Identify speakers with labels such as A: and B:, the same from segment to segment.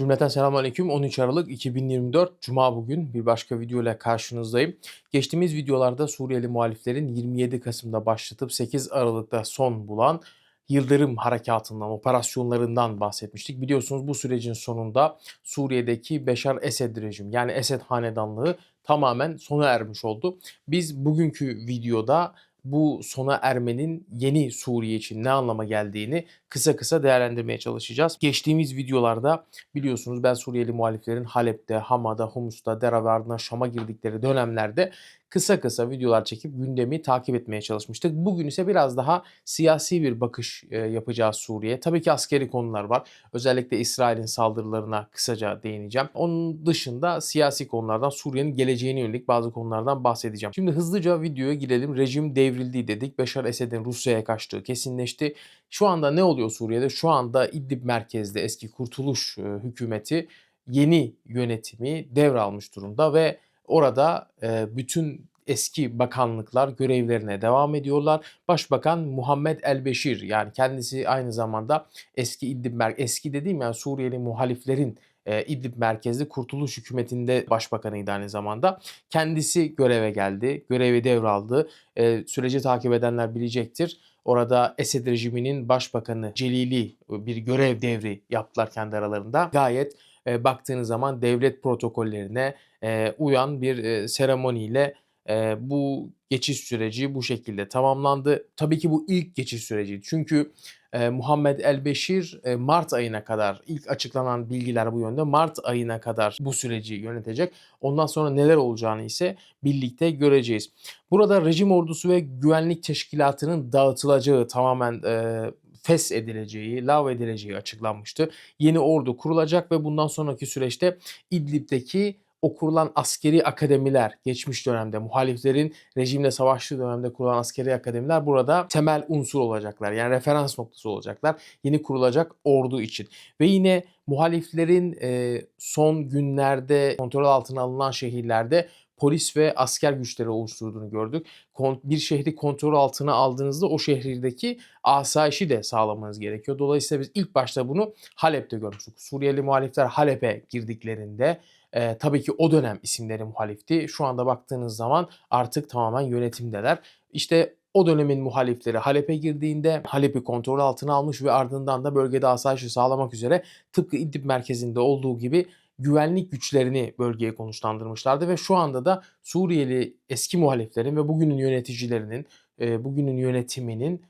A: Cümleten selamünaleyküm. 13 Aralık 2024 Cuma bugün bir başka video ile karşınızdayım. Geçtiğimiz videolarda Suriyeli muhaliflerin 27 Kasım'da başlatıp 8 Aralık'ta son bulan Yıldırım Harekatı'ndan, operasyonlarından bahsetmiştik. Biliyorsunuz bu sürecin sonunda Suriye'deki Beşar Esed rejim yani Esed hanedanlığı tamamen sona ermiş oldu. Biz bugünkü videoda bu sona ermenin yeni Suriye için ne anlama geldiğini kısa kısa değerlendirmeye çalışacağız. Geçtiğimiz videolarda biliyorsunuz ben Suriyeli muhaliflerin Halep'te, Hama'da, Humus'ta, Dera ve ardından Şam'a girdikleri dönemlerde kısa kısa videolar çekip gündemi takip etmeye çalışmıştık. Bugün ise biraz daha siyasi bir bakış e, yapacağız Suriye. Tabii ki askeri konular var. Özellikle İsrail'in saldırılarına kısaca değineceğim. Onun dışında siyasi konulardan Suriye'nin geleceğine yönelik bazı konulardan bahsedeceğim. Şimdi hızlıca videoya girelim. Rejim devrildi dedik. Beşar Esed'in Rusya'ya kaçtığı kesinleşti. Şu anda ne oluyor Suriye'de? Şu anda İdlib merkezde eski Kurtuluş e, hükümeti yeni yönetimi devralmış durumda ve orada e, bütün eski bakanlıklar görevlerine devam ediyorlar. Başbakan Muhammed El-Beşir yani kendisi aynı zamanda eski İdlib mer eski dediğim yani Suriyeli muhaliflerin e, İdlib merkezli Kurtuluş Hükümeti'nde başbakanıydı aynı zamanda. Kendisi göreve geldi, görevi devraldı. E, süreci takip edenler bilecektir. Orada Esed rejiminin başbakanı Celili bir görev devri yaptılar kendi aralarında. Gayet e, baktığınız zaman devlet protokollerine e, uyan bir e, seremoniyle e, bu geçiş süreci bu şekilde tamamlandı. Tabii ki bu ilk geçiş süreciydi. Çünkü e, Muhammed El-Beşir e, Mart ayına kadar ilk açıklanan bilgiler bu yönde Mart ayına kadar bu süreci yönetecek. Ondan sonra neler olacağını ise birlikte göreceğiz. Burada rejim ordusu ve güvenlik teşkilatının dağıtılacağı tamamen e, fes edileceği, lav edileceği açıklanmıştı. Yeni ordu kurulacak ve bundan sonraki süreçte İdlib'deki o kurulan askeri akademiler geçmiş dönemde muhaliflerin rejimle savaştığı dönemde kurulan askeri akademiler burada temel unsur olacaklar. Yani referans noktası olacaklar yeni kurulacak ordu için. Ve yine muhaliflerin e, son günlerde kontrol altına alınan şehirlerde polis ve asker güçleri oluşturduğunu gördük. Bir şehri kontrol altına aldığınızda o şehirdeki asayişi de sağlamanız gerekiyor. Dolayısıyla biz ilk başta bunu Halep'te görmüştük. Suriyeli muhalifler Halep'e girdiklerinde e, tabii ki o dönem isimleri muhalifti. Şu anda baktığınız zaman artık tamamen yönetimdeler. İşte o dönemin muhalifleri Halep'e girdiğinde Halep'i kontrol altına almış ve ardından da bölgede asayişi sağlamak üzere tıpkı İdlib merkezinde olduğu gibi güvenlik güçlerini bölgeye konuşlandırmışlardı ve şu anda da Suriyeli eski muhaliflerin ve bugünün yöneticilerinin, bugünün yönetiminin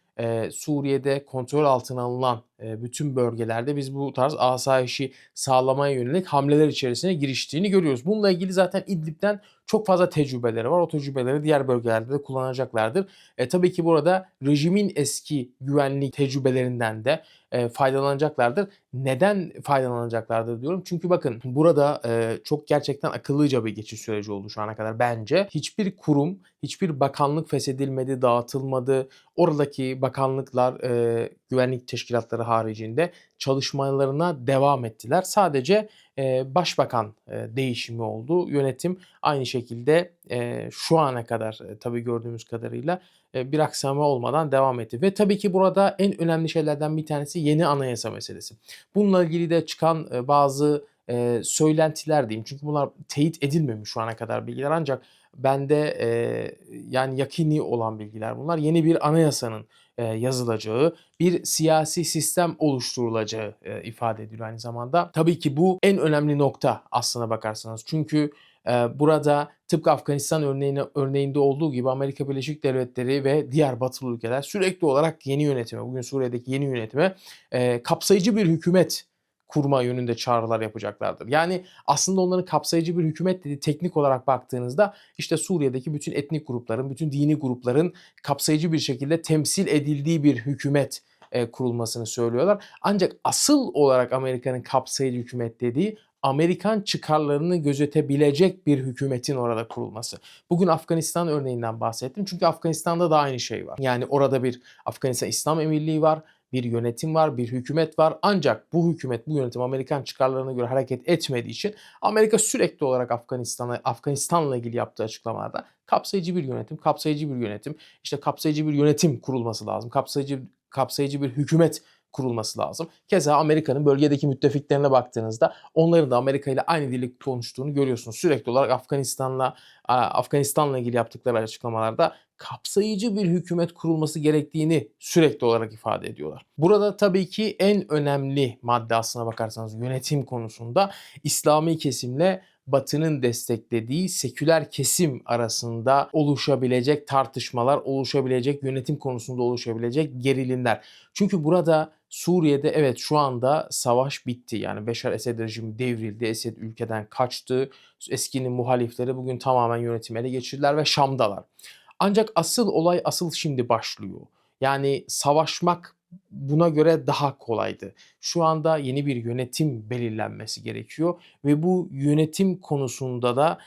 A: Suriye'de kontrol altına alınan bütün bölgelerde biz bu tarz asayişi sağlamaya yönelik hamleler içerisine giriştiğini görüyoruz. Bununla ilgili zaten İdlib'den çok fazla tecrübeleri var. O tecrübeleri diğer bölgelerde de kullanacaklardır. E, tabii ki burada rejimin eski güvenlik tecrübelerinden de e, faydalanacaklardır. Neden faydalanacaklardır diyorum. Çünkü bakın burada e, çok gerçekten akıllıca bir geçiş süreci oldu şu ana kadar bence. Hiçbir kurum, hiçbir bakanlık feshedilmedi, dağıtılmadı. Oradaki bakanlıklar, e, güvenlik teşkilatları haricinde çalışmalarına devam ettiler. Sadece e, başbakan e, değişimi oldu. Yönetim aynı şekilde e, şu ana kadar e, tabii gördüğümüz kadarıyla e, bir aksama olmadan devam etti. Ve tabii ki burada en önemli şeylerden bir tanesi yeni anayasa meselesi. Bununla ilgili de çıkan e, bazı e, söylentiler diyeyim. Çünkü bunlar teyit edilmemiş şu ana kadar bilgiler ancak bende e, yani yakini olan bilgiler bunlar. Yeni bir anayasanın yazılacağı, bir siyasi sistem oluşturulacağı e, ifade ediliyor aynı zamanda. Tabii ki bu en önemli nokta aslına bakarsanız. Çünkü e, burada tıpkı Afganistan örneğine, örneğinde olduğu gibi Amerika Birleşik Devletleri ve diğer batılı ülkeler sürekli olarak yeni yönetime, bugün Suriye'deki yeni yönetime e, kapsayıcı bir hükümet kurma yönünde çağrılar yapacaklardır. Yani aslında onların kapsayıcı bir hükümet dedi teknik olarak baktığınızda işte Suriye'deki bütün etnik grupların, bütün dini grupların kapsayıcı bir şekilde temsil edildiği bir hükümet e, kurulmasını söylüyorlar. Ancak asıl olarak Amerika'nın kapsayıcı hükümet dediği Amerikan çıkarlarını gözetebilecek bir hükümetin orada kurulması. Bugün Afganistan örneğinden bahsettim. Çünkü Afganistan'da da aynı şey var. Yani orada bir Afganistan İslam Emirliği var bir yönetim var, bir hükümet var. Ancak bu hükümet, bu yönetim Amerikan çıkarlarına göre hareket etmediği için Amerika sürekli olarak Afganistan'a Afganistan'la ilgili yaptığı açıklamalarda kapsayıcı bir yönetim, kapsayıcı bir yönetim, işte kapsayıcı bir yönetim kurulması lazım. Kapsayıcı kapsayıcı bir hükümet kurulması lazım. Keza Amerika'nın bölgedeki müttefiklerine baktığınızda onların da Amerika ile aynı dili konuştuğunu görüyorsunuz. Sürekli olarak Afganistan'la Afganistan'la ilgili yaptıkları açıklamalarda kapsayıcı bir hükümet kurulması gerektiğini sürekli olarak ifade ediyorlar. Burada tabii ki en önemli madde aslına bakarsanız yönetim konusunda İslami kesimle Batı'nın desteklediği seküler kesim arasında oluşabilecek tartışmalar, oluşabilecek yönetim konusunda oluşabilecek gerilimler. Çünkü burada Suriye'de evet şu anda savaş bitti. Yani Beşar Esed rejimi devrildi. Esed ülkeden kaçtı. Eskinin muhalifleri bugün tamamen yönetimi ele geçirdiler ve Şam'dalar. Ancak asıl olay asıl şimdi başlıyor. Yani savaşmak buna göre daha kolaydı. Şu anda yeni bir yönetim belirlenmesi gerekiyor ve bu yönetim konusunda da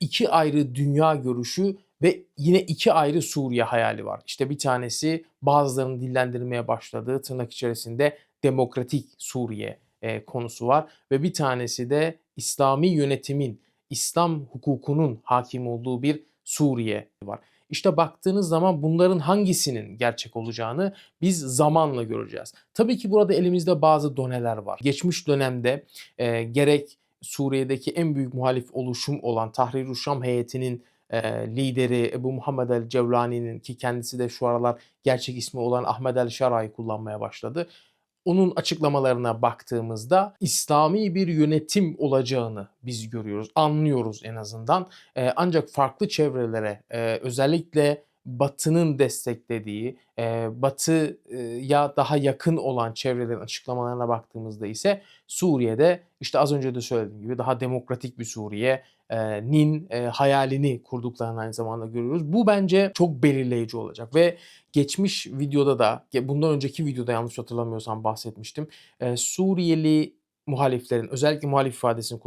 A: iki ayrı dünya görüşü ve yine iki ayrı Suriye hayali var. İşte bir tanesi bazılarının dillendirmeye başladığı tırnak içerisinde demokratik Suriye e, konusu var ve bir tanesi de İslami yönetimin, İslam hukukunun hakim olduğu bir Suriye var. İşte baktığınız zaman bunların hangisinin gerçek olacağını biz zamanla göreceğiz. Tabii ki burada elimizde bazı doneler var. Geçmiş dönemde e, gerek Suriye'deki en büyük muhalif oluşum olan Tahrir-i Şam heyetinin e, lideri Ebu Muhammed el Cevlani'nin ki kendisi de şu aralar gerçek ismi olan Ahmed el Şara'yı kullanmaya başladı onun açıklamalarına baktığımızda İslami bir yönetim olacağını biz görüyoruz, anlıyoruz en azından. Ee, ancak farklı çevrelere e, özellikle Batı'nın desteklediği, e, Batı'ya daha yakın olan çevrelerin açıklamalarına baktığımızda ise Suriye'de işte az önce de söylediğim gibi daha demokratik bir Suriye'nin e, hayalini kurduklarını aynı zamanda görüyoruz. Bu bence çok belirleyici olacak ve geçmiş videoda da bundan önceki videoda yanlış hatırlamıyorsam bahsetmiştim. Suriyeli muhaliflerin özellikle muhalif ifadesini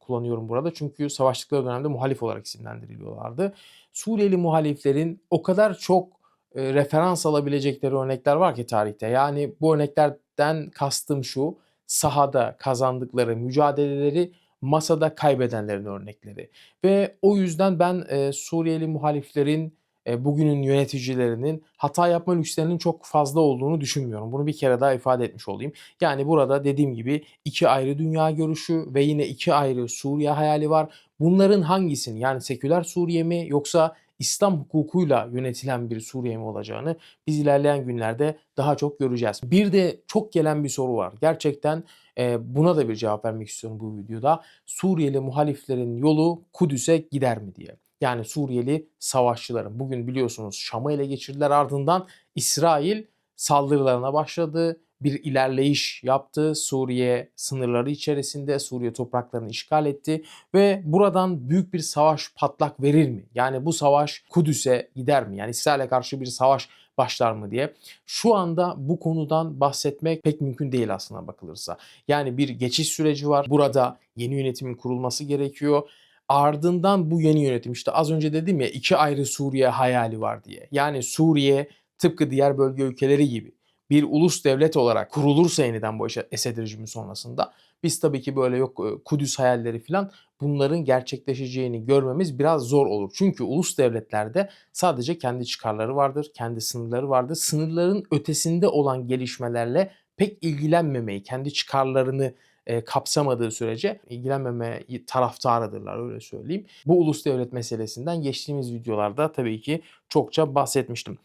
A: kullanıyorum burada. Çünkü savaştıkları dönemde muhalif olarak isimlendiriliyorlardı. Suriyeli muhaliflerin o kadar çok e, referans alabilecekleri örnekler var ki tarihte. Yani bu örneklerden kastım şu. Sahada kazandıkları mücadeleleri masada kaybedenlerin örnekleri. Ve o yüzden ben e, Suriyeli muhaliflerin e, bugünün yöneticilerinin hata yapma lükslerinin çok fazla olduğunu düşünmüyorum. Bunu bir kere daha ifade etmiş olayım. Yani burada dediğim gibi iki ayrı dünya görüşü ve yine iki ayrı Suriye hayali var. Bunların hangisinin yani seküler Suriye mi yoksa İslam hukukuyla yönetilen bir Suriye mi olacağını biz ilerleyen günlerde daha çok göreceğiz. Bir de çok gelen bir soru var. Gerçekten e, buna da bir cevap vermek istiyorum bu videoda. Suriyeli muhaliflerin yolu Kudüs'e gider mi diye yani Suriyeli savaşçıların. Bugün biliyorsunuz Şam'ı ele geçirdiler ardından İsrail saldırılarına başladı. Bir ilerleyiş yaptı. Suriye sınırları içerisinde Suriye topraklarını işgal etti ve buradan büyük bir savaş patlak verir mi? Yani bu savaş Kudüs'e gider mi? Yani İsrail'e karşı bir savaş başlar mı diye. Şu anda bu konudan bahsetmek pek mümkün değil aslına bakılırsa. Yani bir geçiş süreci var. Burada yeni yönetimin kurulması gerekiyor ardından bu yeni yönetim işte az önce dedim ya iki ayrı Suriye hayali var diye. Yani Suriye tıpkı diğer bölge ülkeleri gibi bir ulus devlet olarak kurulursa yeniden bu Esed rejimi sonrasında biz tabii ki böyle yok Kudüs hayalleri falan bunların gerçekleşeceğini görmemiz biraz zor olur. Çünkü ulus devletlerde sadece kendi çıkarları vardır, kendi sınırları vardır. Sınırların ötesinde olan gelişmelerle pek ilgilenmemeyi, kendi çıkarlarını e, kapsamadığı sürece ilgilenmeme taraftarıdırlar öyle söyleyeyim. Bu ulus devlet meselesinden geçtiğimiz videolarda tabii ki çokça bahsetmiştim.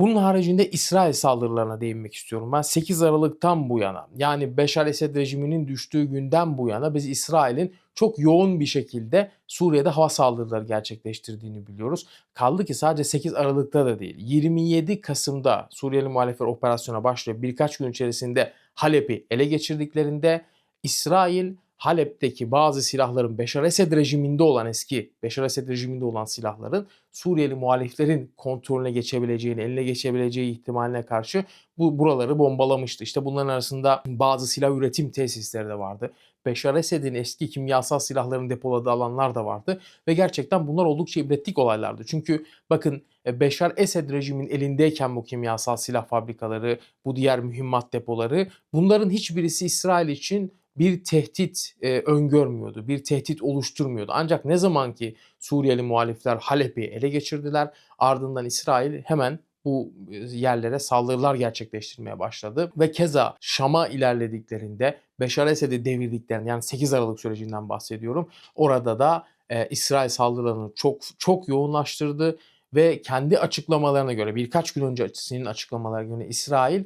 A: Bunun haricinde İsrail saldırılarına değinmek istiyorum. Ben 8 Aralık'tan bu yana yani Beşar Esed rejiminin düştüğü günden bu yana biz İsrail'in çok yoğun bir şekilde Suriye'de hava saldırıları gerçekleştirdiğini biliyoruz. Kaldı ki sadece 8 Aralık'ta da değil 27 Kasım'da Suriyeli muhalefet operasyona başlıyor. Birkaç gün içerisinde Halep'i ele geçirdiklerinde İsrail Halep'teki bazı silahların Beşar Esed rejiminde olan eski Beşar Esed rejiminde olan silahların Suriyeli muhaliflerin kontrolüne geçebileceğini, eline geçebileceği ihtimaline karşı bu buraları bombalamıştı. İşte bunların arasında bazı silah üretim tesisleri de vardı. Beşar Esed'in eski kimyasal silahlarını depoladığı alanlar da vardı ve gerçekten bunlar oldukça ibretlik olaylardı. Çünkü bakın e, Beşar Esed rejimin elindeyken bu kimyasal silah fabrikaları, bu diğer mühimmat depoları bunların hiçbirisi İsrail için bir tehdit e, öngörmüyordu, bir tehdit oluşturmuyordu. Ancak ne zaman ki Suriyeli muhalifler Halep'i ele geçirdiler, ardından İsrail hemen bu e, yerlere saldırılar gerçekleştirmeye başladı. Ve keza Şam'a ilerlediklerinde Beşar Esed'i devirdiklerinde yani 8 Aralık sürecinden bahsediyorum. Orada da e, İsrail saldırılarını çok çok yoğunlaştırdı ve kendi açıklamalarına göre birkaç gün öncesinin açıklamalarına göre İsrail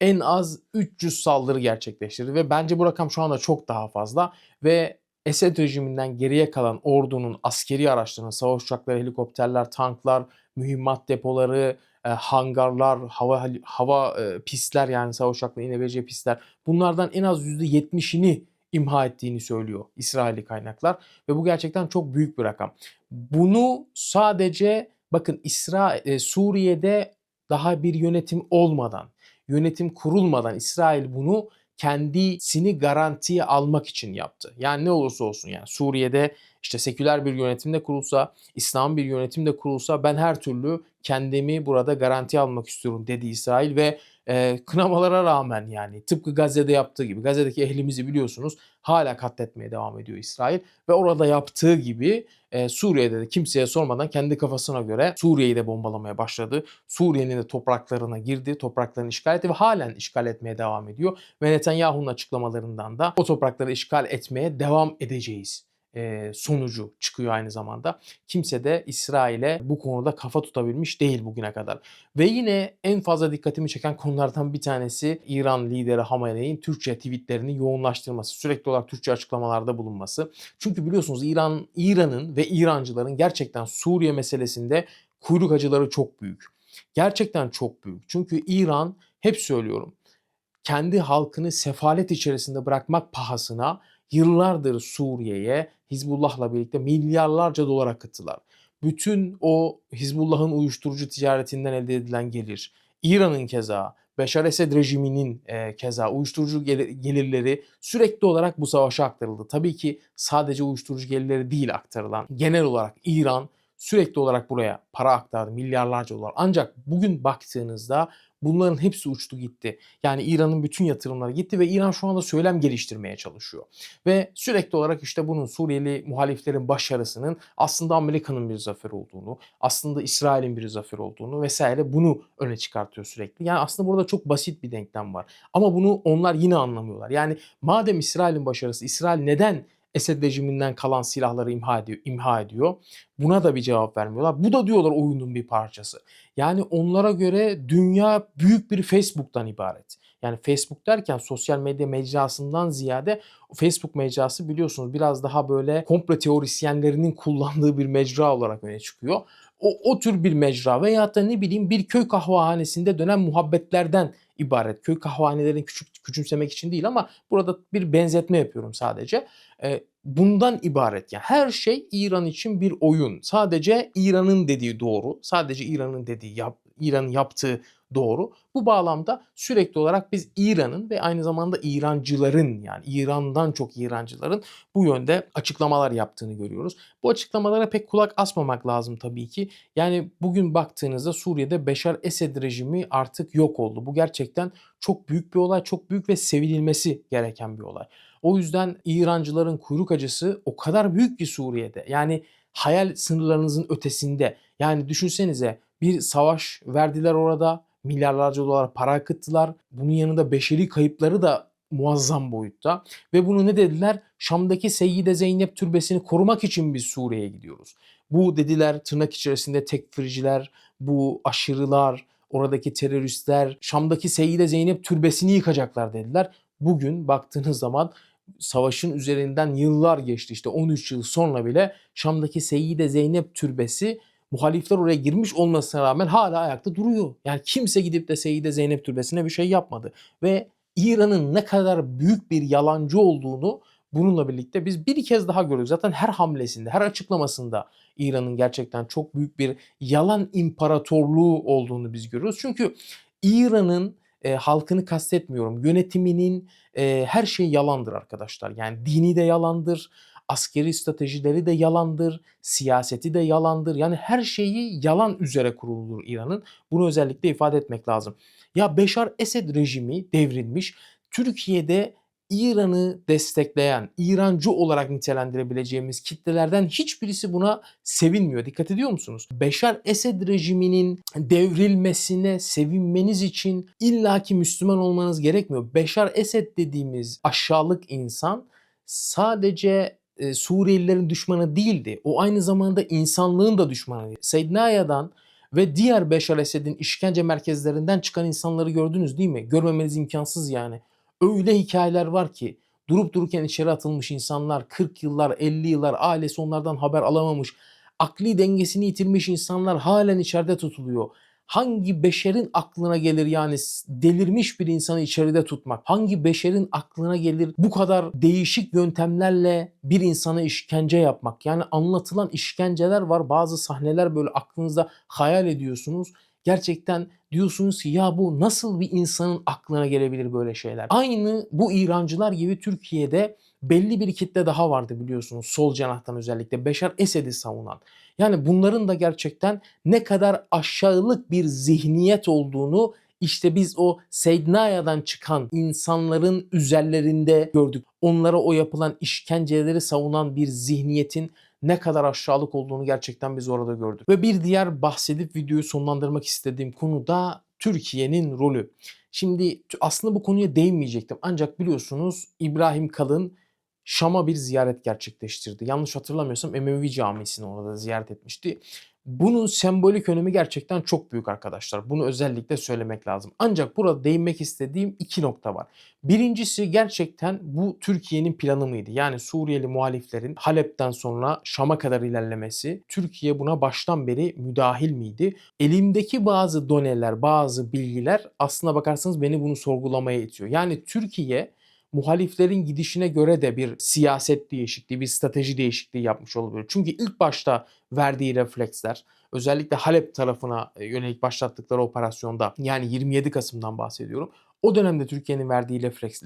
A: en az 300 saldırı gerçekleştirdi ve bence bu rakam şu anda çok daha fazla ve Esed rejiminden geriye kalan ordunun askeri araçlarını, savaş uçakları, helikopterler, tanklar, mühimmat depoları, e, hangarlar, hava hava e, pistler yani savaş uçakları inebileceği pistler bunlardan en az %70'ini imha ettiğini söylüyor İsrailli kaynaklar ve bu gerçekten çok büyük bir rakam. Bunu sadece bakın İsrail e, Suriye'de daha bir yönetim olmadan, yönetim kurulmadan İsrail bunu kendisini garantiye almak için yaptı. Yani ne olursa olsun yani Suriye'de işte seküler bir yönetimde kurulsa, İslam bir yönetimde kurulsa ben her türlü kendimi burada garanti almak istiyorum dedi İsrail ve e, kınamalara rağmen yani tıpkı Gazze'de yaptığı gibi Gazze'deki ehlimizi biliyorsunuz hala katletmeye devam ediyor İsrail ve orada yaptığı gibi e, Suriye'de de kimseye sormadan kendi kafasına göre Suriye'yi de bombalamaya başladı. Suriye'nin de topraklarına girdi, topraklarını işgal etti ve halen işgal etmeye devam ediyor. Ve Netanyahu'nun açıklamalarından da o toprakları işgal etmeye devam edeceğiz sonucu çıkıyor aynı zamanda. Kimse de İsrail'e bu konuda kafa tutabilmiş değil bugüne kadar. Ve yine en fazla dikkatimi çeken konulardan bir tanesi İran lideri Hamenei'nin Türkçe tweetlerini yoğunlaştırması, sürekli olarak Türkçe açıklamalarda bulunması. Çünkü biliyorsunuz İran İran'ın ve İrancıların gerçekten Suriye meselesinde kuyruk acıları çok büyük. Gerçekten çok büyük. Çünkü İran hep söylüyorum kendi halkını sefalet içerisinde bırakmak pahasına yıllardır Suriye'ye Hizbullah'la birlikte milyarlarca dolar akıttılar. Bütün o Hizbullah'ın uyuşturucu ticaretinden elde edilen gelir, İran'ın keza, Beşar Esed rejiminin e, keza uyuşturucu gelirleri sürekli olarak bu savaşa aktarıldı. Tabii ki sadece uyuşturucu gelirleri değil aktarılan. Genel olarak İran sürekli olarak buraya para aktardı milyarlarca dolar. Ancak bugün baktığınızda Bunların hepsi uçtu gitti. Yani İran'ın bütün yatırımları gitti ve İran şu anda söylem geliştirmeye çalışıyor. Ve sürekli olarak işte bunun Suriyeli muhaliflerin başarısının aslında Amerika'nın bir zafer olduğunu, aslında İsrail'in bir zafer olduğunu vesaire bunu öne çıkartıyor sürekli. Yani aslında burada çok basit bir denklem var. Ama bunu onlar yine anlamıyorlar. Yani madem İsrail'in başarısı, İsrail neden Esed rejiminden kalan silahları imha ediyor, imha ediyor. Buna da bir cevap vermiyorlar. Bu da diyorlar oyunun bir parçası. Yani onlara göre dünya büyük bir Facebook'tan ibaret. Yani Facebook derken sosyal medya mecrasından ziyade Facebook mecrası biliyorsunuz biraz daha böyle komplo teorisyenlerinin kullandığı bir mecra olarak öne çıkıyor. O, o tür bir mecra veya da ne bileyim bir köy kahvehanesinde dönen muhabbetlerden ibaret. Köy kahvehanelerini küçük küçümsemek için değil ama burada bir benzetme yapıyorum sadece. E, bundan ibaret. Yani her şey İran için bir oyun. Sadece İran'ın dediği doğru. Sadece İran'ın dediği yap, İran'ın yaptığı doğru. Bu bağlamda sürekli olarak biz İran'ın ve aynı zamanda İrancıların yani İran'dan çok İrancıların bu yönde açıklamalar yaptığını görüyoruz. Bu açıklamalara pek kulak asmamak lazım tabii ki. Yani bugün baktığınızda Suriye'de Beşar Esed rejimi artık yok oldu. Bu gerçekten çok büyük bir olay, çok büyük ve sevilmesi gereken bir olay. O yüzden İrancıların kuyruk acısı o kadar büyük ki Suriye'de. Yani hayal sınırlarınızın ötesinde. Yani düşünsenize bir savaş verdiler orada milyarlarca dolar para akıttılar. Bunun yanında beşeri kayıpları da muazzam boyutta. Ve bunu ne dediler? Şam'daki Seyyide Zeynep türbesini korumak için biz Suriye'ye gidiyoruz. Bu dediler tırnak içerisinde tekfirciler, bu aşırılar, oradaki teröristler Şam'daki Seyyide Zeynep türbesini yıkacaklar dediler. Bugün baktığınız zaman savaşın üzerinden yıllar geçti işte 13 yıl sonra bile Şam'daki Seyyide Zeynep türbesi muhalifler oraya girmiş olmasına rağmen hala ayakta duruyor. Yani kimse gidip de Seyyide Zeynep Türbesi'ne bir şey yapmadı. Ve İran'ın ne kadar büyük bir yalancı olduğunu bununla birlikte biz bir kez daha görüyoruz. Zaten her hamlesinde, her açıklamasında İran'ın gerçekten çok büyük bir yalan imparatorluğu olduğunu biz görüyoruz. Çünkü İran'ın e, halkını kastetmiyorum. Yönetiminin e, her şey yalandır arkadaşlar. Yani dini de yalandır, askeri stratejileri de yalandır, siyaseti de yalandır. Yani her şeyi yalan üzere kurulur İran'ın. Bunu özellikle ifade etmek lazım. Ya Beşar Esed rejimi devrilmiş. Türkiye'de İran'ı destekleyen, İrancı olarak nitelendirebileceğimiz kitlelerden hiçbirisi buna sevinmiyor. Dikkat ediyor musunuz? Beşar Esed rejiminin devrilmesine sevinmeniz için illaki Müslüman olmanız gerekmiyor. Beşar Esed dediğimiz aşağılık insan sadece e, Suriyelilerin düşmanı değildi. O aynı zamanda insanlığın da düşmanıydı. Seydnaya'dan ve diğer Beşar Esed'in işkence merkezlerinden çıkan insanları gördünüz değil mi? Görmemeniz imkansız yani. Öyle hikayeler var ki durup dururken içeri atılmış insanlar 40 yıllar 50 yıllar ailesi onlardan haber alamamış. Akli dengesini yitirmiş insanlar halen içeride tutuluyor. Hangi beşerin aklına gelir yani delirmiş bir insanı içeride tutmak? Hangi beşerin aklına gelir bu kadar değişik yöntemlerle bir insana işkence yapmak? Yani anlatılan işkenceler var. Bazı sahneler böyle aklınızda hayal ediyorsunuz. Gerçekten diyorsunuz ki ya bu nasıl bir insanın aklına gelebilir böyle şeyler? Aynı bu İrancılar gibi Türkiye'de belli bir kitle daha vardı biliyorsunuz sol cenahtan özellikle Beşar Esed'i savunan. Yani bunların da gerçekten ne kadar aşağılık bir zihniyet olduğunu işte biz o Seydnaya'dan çıkan insanların üzerlerinde gördük. Onlara o yapılan işkenceleri savunan bir zihniyetin ne kadar aşağılık olduğunu gerçekten biz orada gördük. Ve bir diğer bahsedip videoyu sonlandırmak istediğim konu da Türkiye'nin rolü. Şimdi aslında bu konuya değinmeyecektim ancak biliyorsunuz İbrahim Kalın Şam'a bir ziyaret gerçekleştirdi. Yanlış hatırlamıyorsam Emevi Camisi'ni orada ziyaret etmişti. Bunun sembolik önemi gerçekten çok büyük arkadaşlar. Bunu özellikle söylemek lazım. Ancak burada değinmek istediğim iki nokta var. Birincisi gerçekten bu Türkiye'nin planı mıydı? Yani Suriyeli muhaliflerin Halep'ten sonra Şam'a kadar ilerlemesi. Türkiye buna baştan beri müdahil miydi? Elimdeki bazı doneler, bazı bilgiler aslına bakarsanız beni bunu sorgulamaya itiyor. Yani Türkiye muhaliflerin gidişine göre de bir siyaset değişikliği, bir strateji değişikliği yapmış olabilir. Çünkü ilk başta verdiği refleksler özellikle Halep tarafına e, yönelik başlattıkları operasyonda yani 27 Kasım'dan bahsediyorum. O dönemde Türkiye'nin verdiği refleks,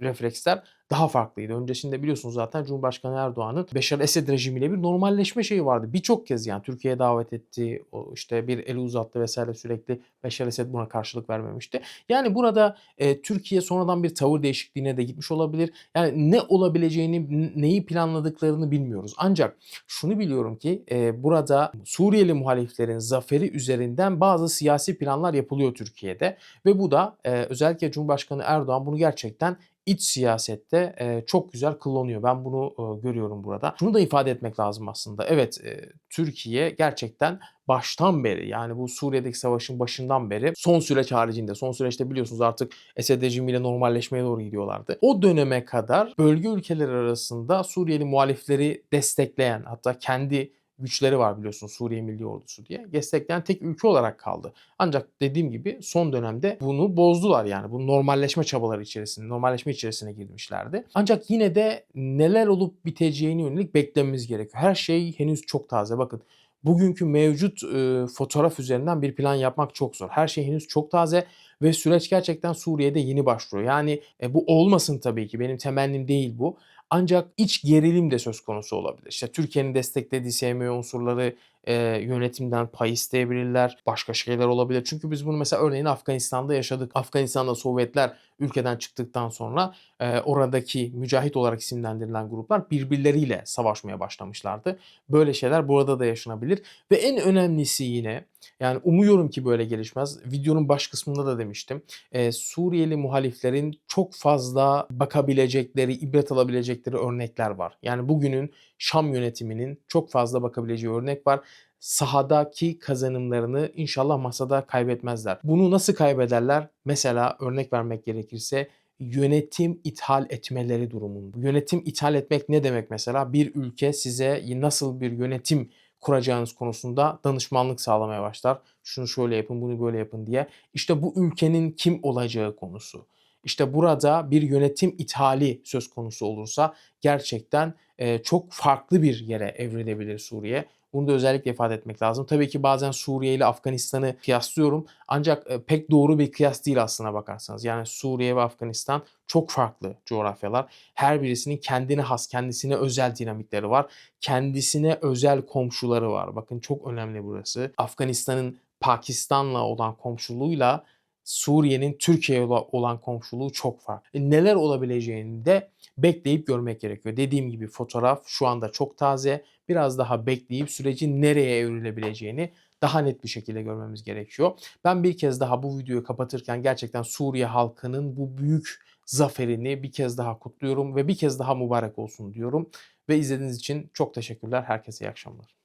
A: refleksler daha farklıydı. Öncesinde biliyorsunuz zaten Cumhurbaşkanı Erdoğan'ın Beşar Esed rejimiyle bir normalleşme şeyi vardı. Birçok kez yani Türkiye'ye davet etti, işte bir eli uzattı vesaire sürekli Beşar Esed buna karşılık vermemişti. Yani burada e, Türkiye sonradan bir tavır değişikliğine de gitmiş olabilir. Yani ne olabileceğini, neyi planladıklarını bilmiyoruz. Ancak şunu biliyorum ki e, burada Suriyeli muhaliflerin zaferi üzerinden bazı siyasi planlar yapılıyor Türkiye'de ve bu da e, özellikle Cumhurbaşkanı Erdoğan bunu gerçekten iç siyasette e, çok güzel kullanıyor. Ben bunu e, görüyorum burada. Şunu da ifade etmek lazım aslında. Evet e, Türkiye gerçekten baştan beri yani bu Suriye'deki savaşın başından beri son süreç haricinde son süreçte biliyorsunuz artık Esed rejimiyle normalleşmeye doğru gidiyorlardı. O döneme kadar bölge ülkeleri arasında Suriyeli muhalifleri destekleyen hatta kendi güçleri var biliyorsunuz Suriye Milli Ordusu diye. Destekleyen tek ülke olarak kaldı. Ancak dediğim gibi son dönemde bunu bozdular yani. Bu normalleşme çabaları içerisinde, normalleşme içerisine girmişlerdi. Ancak yine de neler olup biteceğini yönelik beklememiz gerekiyor. Her şey henüz çok taze. Bakın bugünkü mevcut e, fotoğraf üzerinden bir plan yapmak çok zor. Her şey henüz çok taze ve süreç gerçekten Suriye'de yeni başlıyor. Yani e, bu olmasın tabii ki. Benim temennim değil bu. Ancak iç gerilim de söz konusu olabilir. İşte Türkiye'nin desteklediği SMO unsurları e, yönetimden pay isteyebilirler. Başka şeyler olabilir. Çünkü biz bunu mesela örneğin Afganistan'da yaşadık. Afganistan'da Sovyetler ülkeden çıktıktan sonra e, oradaki mücahit olarak isimlendirilen gruplar birbirleriyle savaşmaya başlamışlardı. Böyle şeyler burada da yaşanabilir. Ve en önemlisi yine yani umuyorum ki böyle gelişmez. Videonun baş kısmında da demiştim. Ee, Suriyeli muhaliflerin çok fazla bakabilecekleri, ibret alabilecekleri örnekler var. Yani bugünün Şam yönetiminin çok fazla bakabileceği örnek var sahadaki kazanımlarını inşallah masada kaybetmezler. Bunu nasıl kaybederler? Mesela örnek vermek gerekirse yönetim ithal etmeleri durumunda. Yönetim ithal etmek ne demek mesela? Bir ülke size nasıl bir yönetim kuracağınız konusunda danışmanlık sağlamaya başlar. Şunu şöyle yapın, bunu böyle yapın diye. İşte bu ülkenin kim olacağı konusu. İşte burada bir yönetim ithali söz konusu olursa gerçekten çok farklı bir yere evrilebilir Suriye. Bunu da özellikle ifade etmek lazım. Tabii ki bazen Suriye ile Afganistan'ı kıyaslıyorum. Ancak e, pek doğru bir kıyas değil aslına bakarsanız. Yani Suriye ve Afganistan çok farklı coğrafyalar. Her birisinin kendine has, kendisine özel dinamikleri var. Kendisine özel komşuları var. Bakın çok önemli burası. Afganistan'ın Pakistan'la olan komşuluğuyla Suriye'nin Türkiye'ye ola- olan komşuluğu çok farklı. E, Neler olabileceğini de bekleyip görmek gerekiyor. Dediğim gibi fotoğraf şu anda çok taze. Biraz daha bekleyip sürecin nereye evrilebileceğini daha net bir şekilde görmemiz gerekiyor. Ben bir kez daha bu videoyu kapatırken gerçekten Suriye halkının bu büyük zaferini bir kez daha kutluyorum ve bir kez daha mübarek olsun diyorum. Ve izlediğiniz için çok teşekkürler. Herkese iyi akşamlar.